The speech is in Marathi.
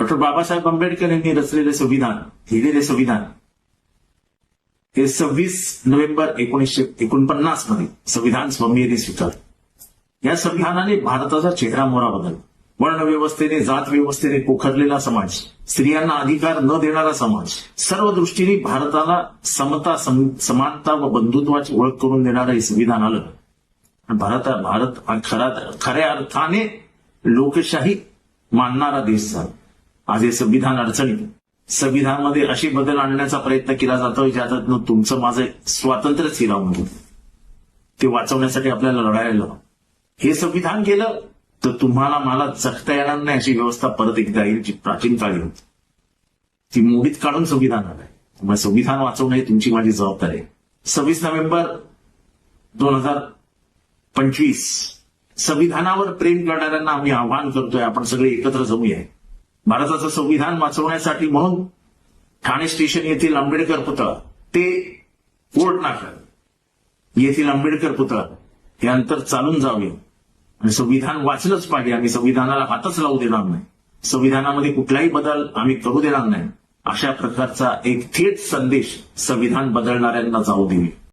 डॉक्टर बाबासाहेब आंबेडकर यांनी रचलेले संविधान लिहिलेले संविधान हे सव्वीस नोव्हेंबर एकोणीसशे एकोणपन्नासमध्ये संविधान स्वामींनी स्वीकार या संविधानाने भारताचा चेहरा मोहरा बदल वर्णव्यवस्थेने जात व्यवस्थेने पोखरलेला समाज स्त्रियांना अधिकार न देणारा समाज सर्व दृष्टीने भारताला समता सम- समानता व बंधुत्वाची ओळख करून देणारं हे संविधान आलं. भारत भारत खरा खऱ्या अर्थाने लोकशाही मानणारा देश झाला. आज हे संविधान अडचणीत संविधानामध्ये असे बदल आणण्याचा प्रयत्न केला जातो ज्यातनं तुमचं माझं स्वातंत्र्यच हिरावून गेलं ते वाचवण्यासाठी आपल्याला लढायला हे संविधान केलं तर तुम्हाला मला जगता येणार नाही अशी व्यवस्था परत एकदा येईल जी प्राचीन काळी होती. ती मोडीत काढून संविधान आलंय. त्यामुळे संविधान वाचवणं ही तुमची माझी जबाबदारी आहे. सव्वीस नोव्हेंबर दोन हजार पंचवीस. संविधानावर प्रेम करणाऱ्यांना आम्ही आवाहन करतोय. आपण सगळे एकत्र जमूया. भारताचं संविधान वाचवण्यासाठी म्हणून ठाणे स्टेशन येथील आंबेडकर पुतळा ते कोर्ट नाका येथील आंबेडकर पुतळा हे अंतर चालून जावे. आणि संविधान वाचलंच पाहिजे. आम्ही संविधानाला हातच लावू देणार नाही. संविधानामध्ये कुठलाही बदल आम्ही करू देणार नाही. अशा प्रकारचा एक थेट संदेश संविधान बदलणाऱ्यांना जाऊ देईल